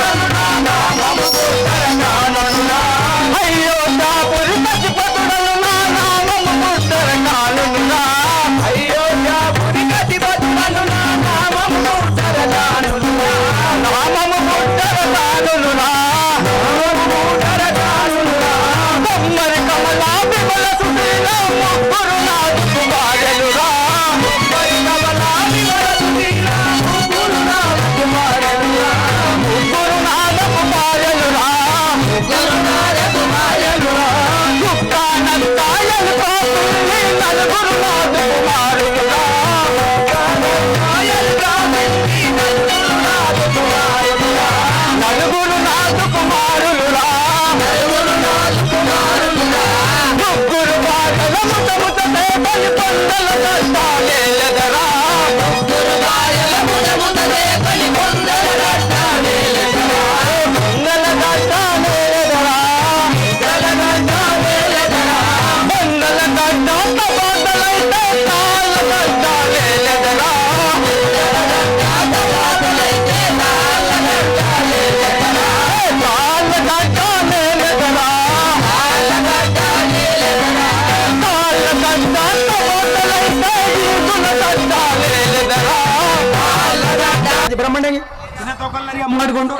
Come on. పొందల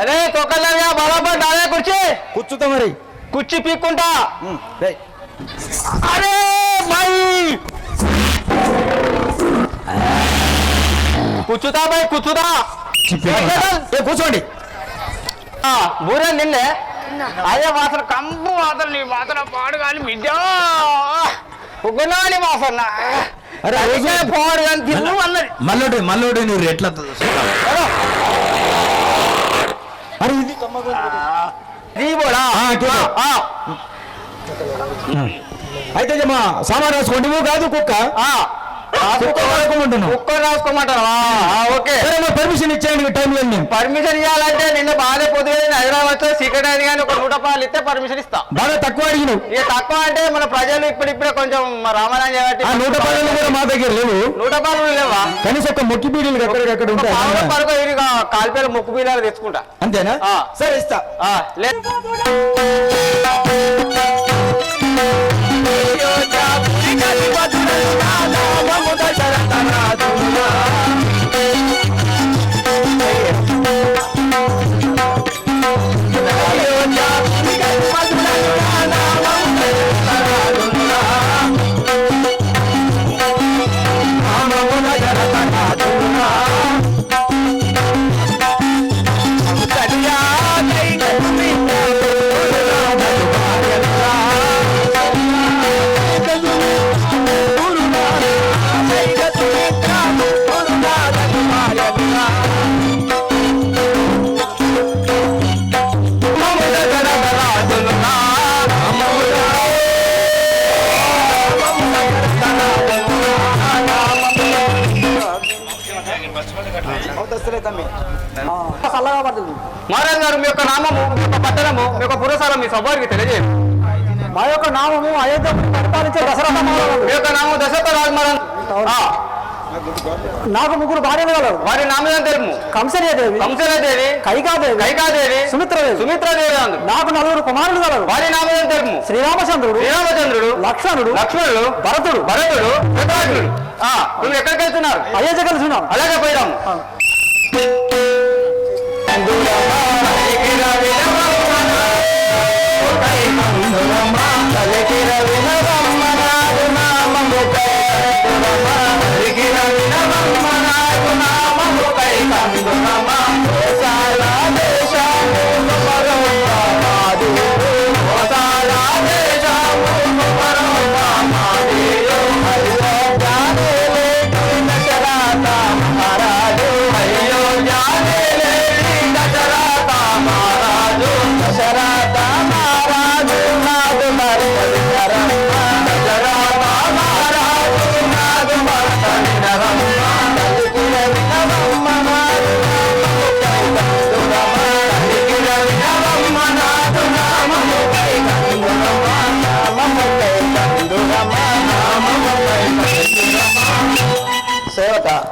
అరే కుర్చీ. కూర్చుతా మరి. కుర్చీ పీక్కుంటా. అరే మై కూర్చుతా బై కూర్చుతా. ఏ కూర్చోండి. బూరే నిన్నే. అదే వాసన కంపు వాసన నీ వాసన పాడు కానీ బిడ్డ. ఉగ్గునాని వాసన. మల్లోడి మల్లోడి నువ్వు ఎట్లా అరే. ఇది. అయితే సామాన్ రాసుకోండి. నువ్వు కాదు కుక్క. పర్మిషన్ ఇచ్చేయండి టైం లేదు పర్మిషన్ ఇవ్వాలంటే నిన్న బాధ పొద్దుగా హైదరాబాద్ సీక్రెట్ అయింది కానీ ఒక నూట పాలు ఇస్తే పర్మిషన్ ఇస్తా. బాగా తక్కువ అడిగినావు. ఇక తక్కువ అంటే మన ప్రజలు ఇప్పుడిప్పుడే కొంచెం రామాయణం చేయబట్టి నూట పనులు కూడా మా దగ్గర లేవు. నూట పాలు లేవా? కనీసం ఒక మొక్కి బీడీలు ఎక్కడికక్కడ ఉంటాయి? పరకు కాలిపేల ముక్కు బీలాలు తెచ్చుకుంటా. అంతేనా. సరే ఇస్తా. లే మహారాజ్ గారు మీ యొక్క నామము మీ యొక్క పట్టణము మీ యొక్క పురసారం మీ సభకి తెలియజేయండి మా యొక్క నామము అయోధ్య పరిపాలించే దశరథ మహారాజు మీ యొక్క నామం దశరథ రాజమహారాజ్ నాకు ముగ్గురు భార్యలు గలరు. వారి నామం తెలుపు? కంసర్యదేవి కంసలదేవి కైకాదేవి కైకాదేవి సుమిత్రదేవి. సుమిత్రాదేవి నాకు నలుగురు కుమారులు గలరు. వారి నామం తెలుపు? శ్రీరామచంద్రుడు శ్రీరామచంద్రుడు లక్ష్మణుడు లక్ష్మణుడు భరతుడు భరతుడు నువ్వు ఎక్కడికి వెళ్తున్నారు అయోధ్య కలిసి ఉన్నాం అలాగే పోయిరాము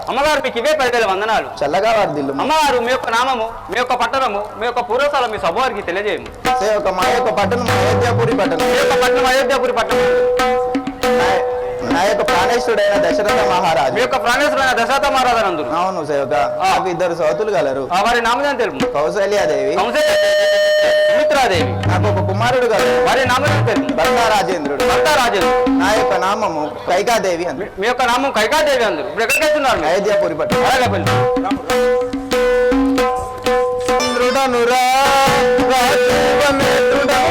అమ్మగారు మీకు ఇవే పదివేల వందనాలు. చల్లగా వర్దిల్లు. అమ్మగారు మీ యొక్క నామము మీ యొక్క పట్టణము మీ యొక్క పూర్వస్థలం మీ సభవారికి తెలియజేయము. సే ఒక మా యొక్క పట్టణం అయోధ్యాపురి పట్టణం. మీ యొక్క పట్టణం అయోధ్యాపురి పట్టణం. నా- యొక్క ప్రాణేశ్వరుడైన దశరథ మీ మహారాజు యొక్క ప్రాణేశ్వరైన దశరథ మహారాజు నందురు అవును సేవక నాకు ఇద్దరు సోతులు గలరు. ఆ వారి నామజాన్ని తెలుపు? కౌశల్యాదేవి సుమిత్రాదేవి నాకు ఒక కుమారుడు గలరు. వారి తెలుపు భర్త రాజేంద్రుడు భర్త రాజేంద్ర నా యొక్క నామము కైకాదేవి అంది. మీ యొక్క నామం కైకాదేవి అందరు ఇప్పుడు ఎక్కడికి వెళ్తున్నారు? అయోధ్యాపురి చంద్రుడనురా రాజీవనేత్రుడను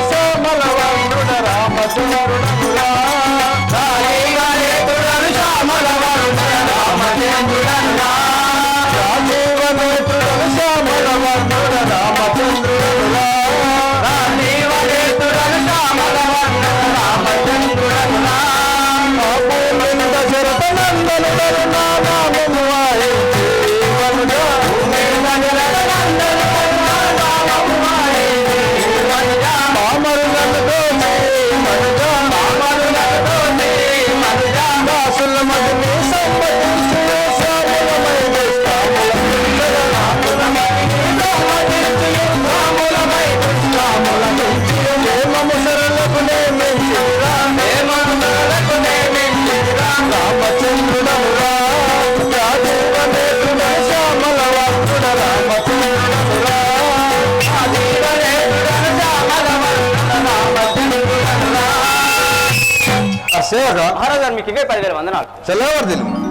సేవక మహారాజు గారు మీకు ఇవే పదివేల వందనాలు.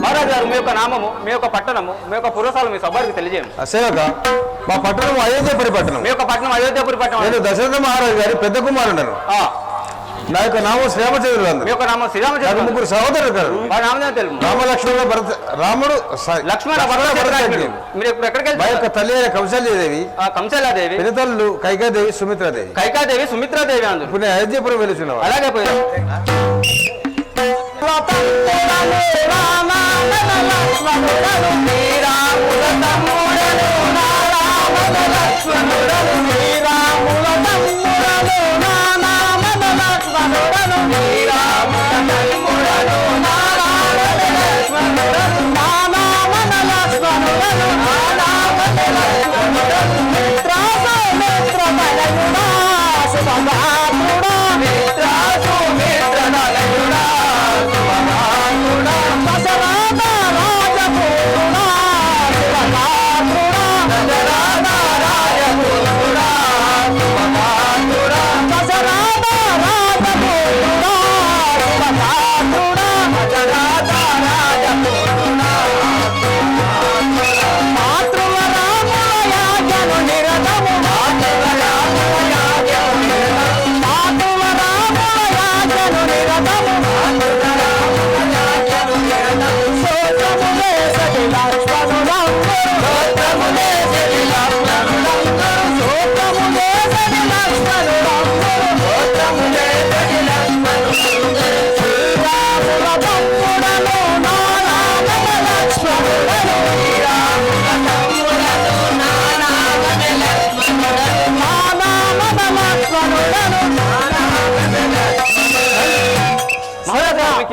మహారాజు గారు మీ యొక్క నామము మీ యొక్క పట్టణము మీ యొక్క పురస్థలం మీ సభవారికి తెలియజేయము ఆ సేవక మా పట్టణం అయోధ్యపురి పట్టణం మీ యొక్క పట్టణం అయోధ్యాపురి పట్టణం నేను దశరథ మహారాజు గారి పెద్ద కుమారుడను. నా యొక్క నామం శ్రీరామచంద్రుడు మీ యొక్క నామం నాకు శ్రీరామచంద్ర ముగ్గురు సహోదరులు గారు నామం తెలుపు రామలక్ష్మణ భరత రాముడు లక్ష్మణ భరత భరతరాజుడు. మీరు ఇప్పుడు ఎక్కడికి మా యొక్క వెళ్తున్నారు తల్లి అయిన కౌశల్యదేవి ఆ, కంసలాదేవి పినతల్లు కైకాదేవి సుమిత్రాదేవి. కైకాదేవి సుమిత్రాదేవి అందరు ఇప్పుడు నేను అయోధ్యపురం వెళ్తున్నావా అలాగే పోయారు మహారాజు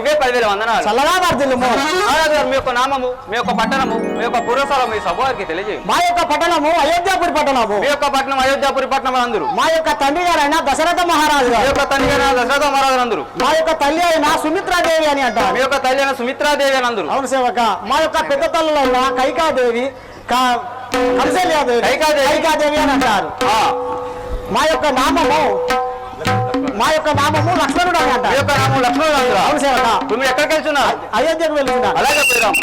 ఇవే పదివేల వందనాలు. చల్లగా వర్దిల్లు మహారాజు గారు మీ యొక్క నామము మీ యొక్క పట్టణము మీ యొక్క పురస్థలం మీ సభవారికి తెలియజేయము మా యొక్క పట్టణము అయోధ్యాపురి పట్టణము. మీ యొక్క పట్టణం అయోధ్యాపురి పట్టణం అందరు. మా యొక్క తండ్రి గారైన దశరథ మహారాజు మీ గారు యొక్క తండ్రి అయిన దశరథ మహారాజు అందరు. మా యొక్క తల్లి అయిన సుమిత్రాదేవి అని మీ అంటారు యొక్క తల్లి అయిన సుమిత్రాదేవి అని అందరు. అవును సేవక మా యొక్క పెద్ద తల్లులైన కైకాదేవి కైకాదేవి. కైకాదేవి అని అంటారు. మా యొక్క నామము మా యొక్క నామము లక్ష్మణుడు యొక్క నామం లక్ష్మణుడు అవును సేవక మీరు ఎక్కడికి వెళ్తున్నారు అయోధ్యకు వెళ్తున్నారు అలాగే పోయిరాం